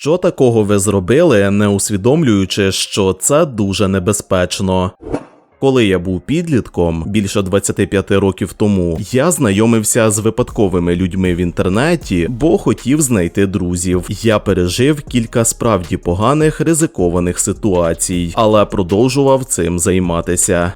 що такого ви зробили, не усвідомлюючи, що це дуже небезпечно. Коли я був підлітком більше 25 років тому, я знайомився з випадковими людьми в інтернеті, бо хотів знайти друзів. Я пережив кілька справді поганих ризикованих ситуацій, але продовжував цим займатися.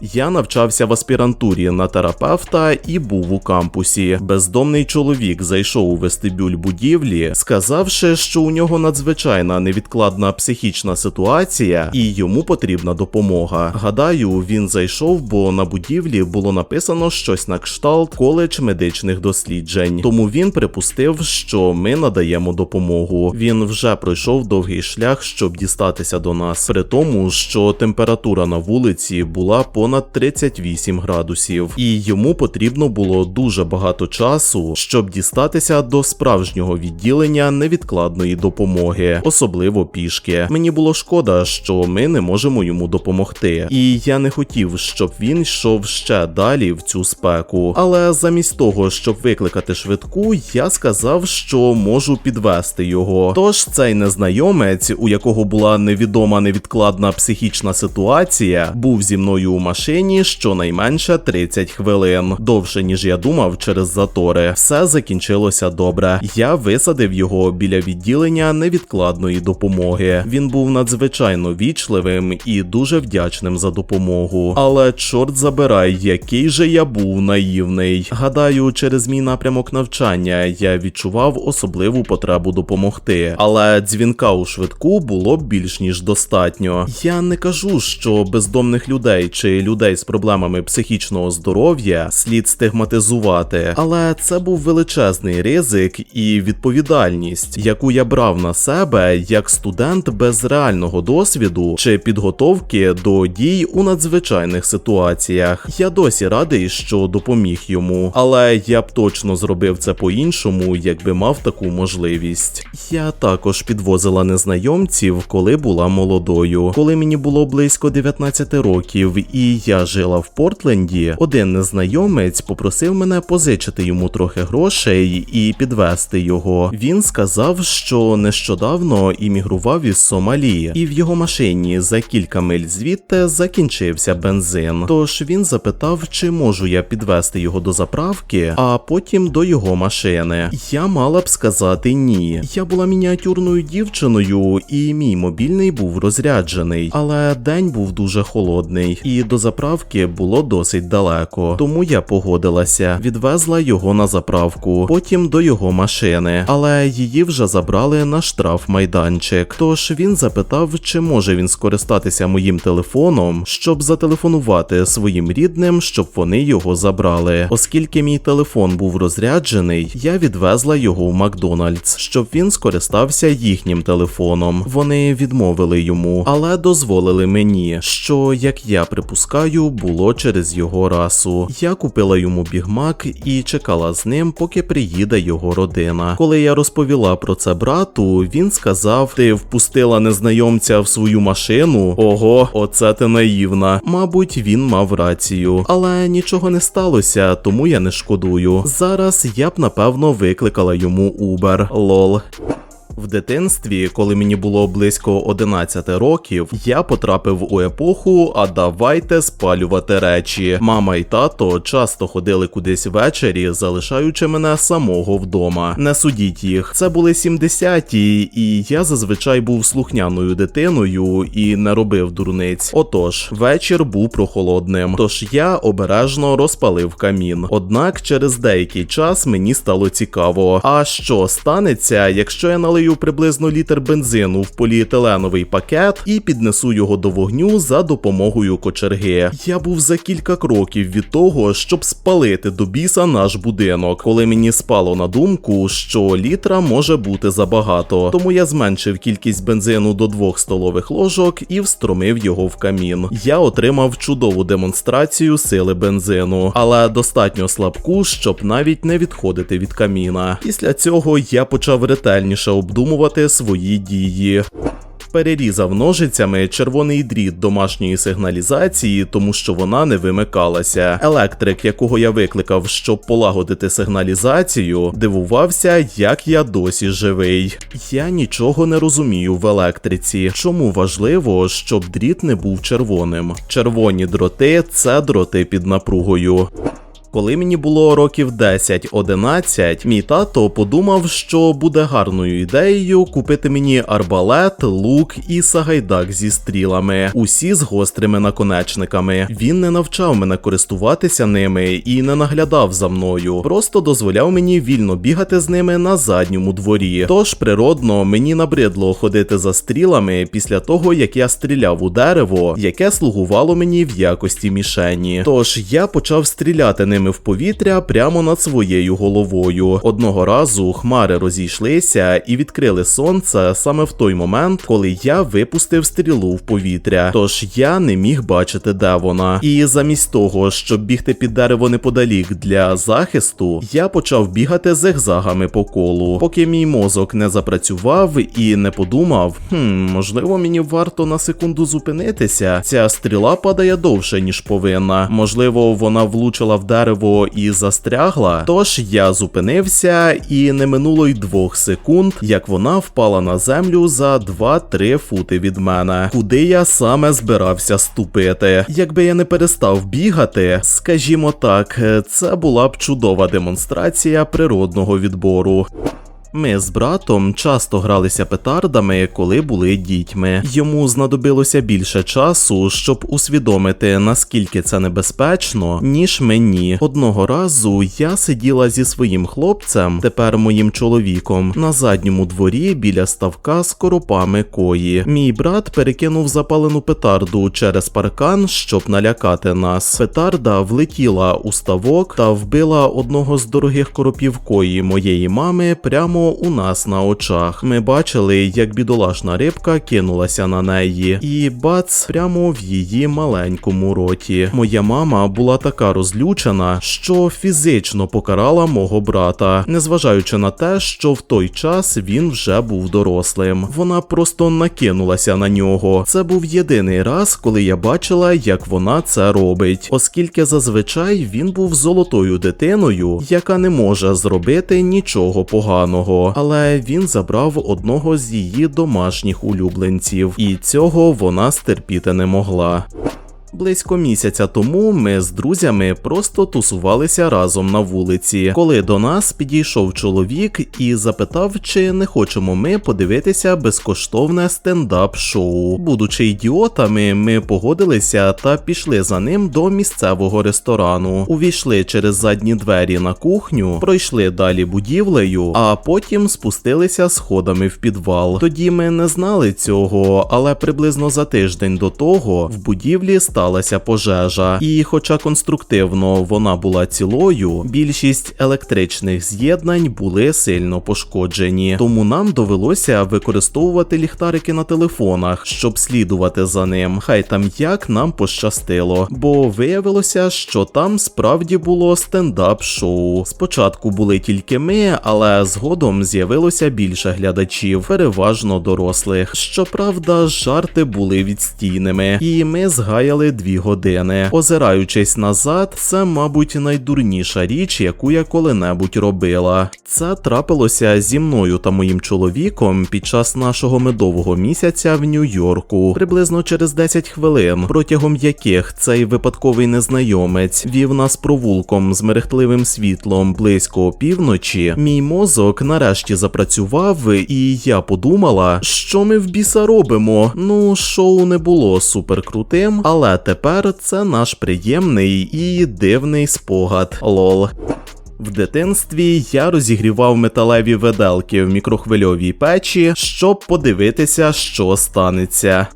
Я навчався в аспірантурі на терапевта і був у кампусі. Бездомний чоловік зайшов у вестибюль будівлі, сказавши, що у нього надзвичайна невідкладна психічна ситуація і йому потрібна допомога. Гадаю, він зайшов, бо на будівлі було написано щось на кшталт коледж медичних досліджень. Тому він припустив, що ми надаємо допомогу. Він вже пройшов довгий шлях, щоб дістатися до нас, при тому, що температура на вулиці була понад 38 градусів, і йому потрібно було дуже багато часу, щоб дістатися до справжнього відділення невідкладної допомоги, особливо пішки. Мені було шкода, що ми не можемо йому допомогти, і я не хотів, щоб він йшов ще далі в цю спеку. Але замість того, щоб викликати швидку, я сказав, що можу підвести його. Тож цей незнайомець, у якого була невідома невідкладна психічна ситуація, був зі мною у машині щонайменше 30 хвилин. Довше ніж я думав через затори. Все закінчилося добре. Я висадив його біля відділення невідкладної допомоги. Він був надзвичайно вічливим і дуже вдячним за допомогу. Але чорт забирай, який же я був наївний. Гадаю, через мій напрямок навчання я відчував особливу потребу допомогти. Але дзвінка у швидку було більш ніж достатньо. Я не кажу, що бездомних людей чи людей з проблемами психічного здоров'я слід стигматизувати, але це був величезний ризик і відповідальність, яку я брав на себе як студент без реального досвіду чи підготовки до дій у надзвичайних ситуаціях. Я досі радий, що допоміг йому, але я б точно зробив це по-іншому, якби мав таку можливість. Я також підвозила незнайомців, коли була молодою. Коли мені було близько 19 років, і я жила в Портленді, один незнайомець попросив мене позичити йому трохи грошей і підвести його. Він сказав, що нещодавно іммігрував із Сомалі, і в його машині за кілька миль звідти закінчився бензин. Тож він запитав, чи можу я підвести його до заправки, а потім до його машини. Я мала б сказати ні. Я була мініатюрною дівчиною, і мій мобільний був розряджений, але день був дуже холодний, і до заправки було досить далеко. Тому я погодилася, відвезла його на заправку, потім до його машини, але її вже забрали на штраф майданчик. Тож він запитав, чи може він скористатися моїм телефоном, щоб зателефонувати своїм рідним, щоб вони його забрали. Оскільки мій телефон був розряджений, я відвезла його в Макдональдс, щоб він скористався їхнім телефоном. Вони відмовили йому, але дозволили мені, що, як я припускаю, було через його расу. Я купила йому бігмак і чекала з ним, поки приїде його родина. Коли я розповіла про це брату, він сказав: Ти впустила незнайомця в свою машину? Ого, оце ти наївна. Мабуть, він мав рацію, але нічого не сталося, тому я не шкодую. Зараз я б напевно викликала йому Uber. Лол. В дитинстві, коли мені було близько 11 років, я потрапив у епоху, а давайте спалювати речі. Мама і тато часто ходили кудись ввечері, залишаючи мене самого вдома. Не судіть їх. Це були 70-ті, і я зазвичай був слухняною дитиною і не робив дурниць. Отож, вечір був прохолодним, тож я обережно розпалив камін. Однак через деякий час мені стало цікаво, а що станеться, якщо я налию приблизно літр бензину в поліетиленовий пакет і піднесу його до вогню за допомогою кочерги. Я був за кілька кроків від того, щоб спалити до біса наш будинок, коли мені спало на думку, що літра може бути забагато. Тому я зменшив кількість бензину до двох столових ложок і встромив його в камін. Я отримав чудову демонстрацію сили бензину, але достатньо слабку, щоб навіть не відходити від каміна. Після цього я почав ретельніше обдумувати свої дії. перерізав ножицями червоний дріт домашньої сигналізації, тому що вона не вимикалася. Електрик, якого я викликав, щоб полагодити сигналізацію, дивувався, як я досі живий. Я нічого не розумію в електриці. Чому важливо, щоб дріт не був червоним? Червоні дроти це дроти під напругою. Коли мені було років 10-11, мій тато подумав, що буде гарною ідеєю купити мені арбалет, лук і сагайдак зі стрілами, усі з гострими наконечниками. Він не навчав мене користуватися ними і не наглядав за мною, просто дозволяв мені вільно бігати з ними на задньому дворі. Тож природно мені набридло ходити за стрілами після того, як я стріляв у дерево, яке слугувало мені в якості мішені. Тож я почав стріляти ними в повітря прямо над своєю головою. Одного разу хмари розійшлися і відкрили сонце саме в той момент, коли я випустив стрілу в повітря. Тож я не міг бачити, де вона. І замість того, щоб бігти під дерево неподалік для захисту, я почав бігати зигзагами по колу, поки мій мозок не запрацював і не подумав, хм, можливо, мені варто на секунду зупинитися. Ця стріла падає довше, ніж повинна. Можливо, вона влучила в дерево і застрягла. Тож я зупинився, і не минуло й двох секунд, як вона впала на землю за 2-3 фути від мене, куди я саме збирався ступити. Якби я не перестав бігати, скажімо так, це була б чудова демонстрація природного відбору. Ми з братом часто гралися петардами, коли були дітьми. Йому знадобилося більше часу, щоб усвідомити, наскільки це небезпечно, ніж мені. Одного разу я сиділа зі своїм хлопцем, тепер моїм чоловіком, на задньому дворі біля ставка з коропами кої. Мій брат перекинув запалену петарду через паркан, щоб налякати нас. Петарда влетіла у ставок та вбила одного з дорогих коропів кої моєї мами прямо у нас на очах. Ми бачили, як бідолашна рибка кинулася на неї, і бац прямо в її маленькому роті. Моя мама була така розлючена, що фізично покарала мого брата, незважаючи на те, що в той час він вже був дорослим. Вона просто накинулася на нього. Це був єдиний раз, коли я бачила, як вона це робить, оскільки зазвичай він був золотою дитиною, яка не може зробити нічого поганого але він забрав одного з її домашніх улюбленців, і цього вона стерпіти не могла. Близько місяця тому ми з друзями просто тусувалися разом на вулиці, коли до нас підійшов чоловік і запитав, чи не хочемо ми подивитися безкоштовне стендап-шоу. Будучи ідіотами, ми погодилися та пішли за ним до місцевого ресторану. Увійшли через задні двері на кухню, пройшли далі будівлею, а потім спустилися сходами в підвал. Тоді ми не знали цього, але приблизно за тиждень до того в будівлі сталася пожежа, і, хоча конструктивно вона була цілою, більшість електричних з'єднань були сильно пошкоджені, тому нам довелося використовувати ліхтарики на телефонах, щоб слідувати за ним. Хай там як нам пощастило, бо виявилося, що там справді було стендап-шоу. Спочатку були тільки ми, але згодом з'явилося більше глядачів, переважно дорослих. Щоправда, жарти були відстійними, і ми згаяли дві години. Озираючись назад, це, мабуть, найдурніша річ, яку я коли-небудь робила. Це трапилося зі мною та моїм чоловіком під час нашого медового місяця в Нью-Йорку, приблизно через 10 хвилин, протягом яких цей випадковий незнайомець вів нас провулком з мерехтливим світлом близько опівночі. Мій мозок нарешті запрацював, і я подумала, що ми в біса робимо. Ну, шоу не було суперкрутим, але тепер це наш приємний і дивний спогад. Лол. В дитинстві я розігрівав металеві веделки в мікрохвильовій печі, щоб подивитися, що станеться.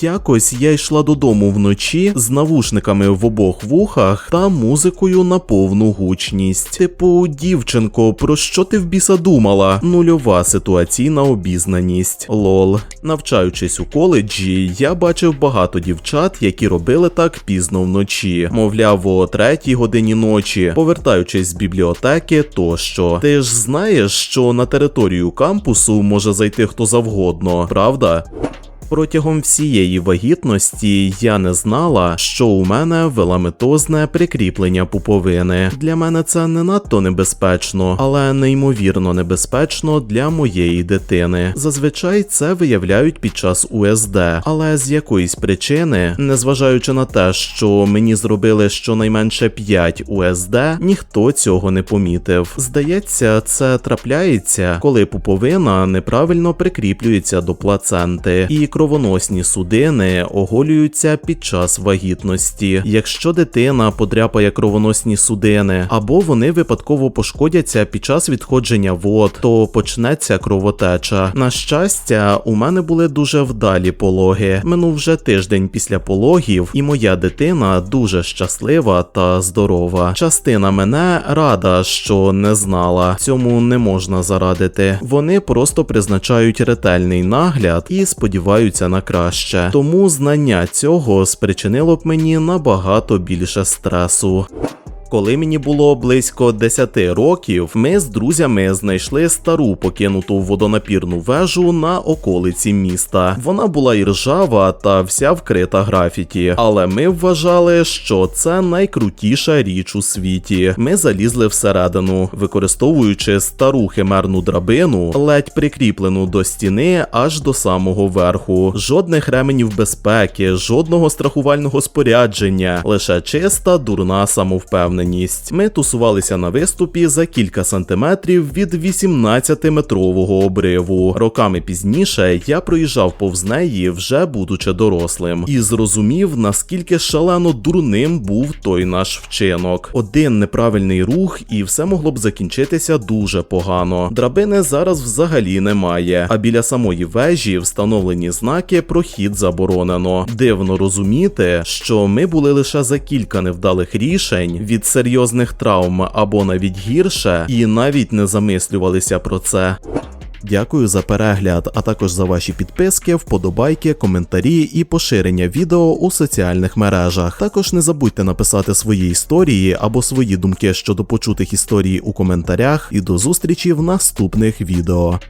Якось я йшла додому вночі з навушниками в обох вухах та музикою на повну гучність. Типу, дівчинко, про що ти в біса думала? Нульова ситуаційна обізнаність. Лол. Навчаючись у коледжі, я бачив багато дівчат, які робили так пізно вночі, мовляв, о третій годині ночі, повертаючись з бібліотеки тощо. Ти ж знаєш, що на територію кампусу може зайти хто завгодно, правда? Протягом всієї вагітності я не знала, що у мене веламитозне прикріплення пуповини. Для мене це не надто небезпечно, але неймовірно небезпечно для моєї дитини. Зазвичай це виявляють під час УСД, але з якоїсь причини, незважаючи на те, що мені зробили щонайменше 5 УСД, ніхто цього не помітив. Здається, це трапляється, коли пуповина неправильно прикріплюється до плаценти, і кровоносні судини оголюються під час вагітності. Якщо дитина подряпає кровоносні судини, або вони випадково пошкодяться під час відходження вод, то почнеться кровотеча. На щастя, у мене були дуже вдалі пологи. Минув вже тиждень після пологів, і моя дитина дуже щаслива та здорова. Частина мене рада, що не знала. Цьому не можна зарадити. Вони просто призначають ретельний нагляд і сподіваються на краще. Тому знання цього спричинило б мені набагато більше стресу. Коли мені було близько 10 років, ми з друзями знайшли стару покинуту водонапірну вежу на околиці міста. Вона була і ржава та вся вкрита графіті, але ми вважали, що це найкрутіша річ у світі. Ми залізли всередину, використовуючи стару химерну драбину, ледь прикріплену до стіни аж до самого верху. Жодних ременів безпеки, жодного страхувального спорядження, лише чиста дурна самовпевненість. Ми тусувалися на виступі за кілька сантиметрів від 18-метрового обриву. Роками пізніше я проїжджав повз неї, вже будучи дорослим, і зрозумів, наскільки шалено дурним був той наш вчинок. Один неправильний рух, і все могло б закінчитися дуже погано. Драбини зараз взагалі немає, а біля самої вежі встановлені знаки про хід заборонено. Дивно розуміти, що ми були лише за кілька невдалих рішень від серйозних травм або навіть гірше, і навіть не замислювалися про це. Дякую за перегляд, а також за ваші підписки, вподобайки, коментарі і поширення відео у соціальних мережах. Також не забудьте написати свої історії або свої думки щодо почутих історій у коментарях. І до зустрічі в наступних відео.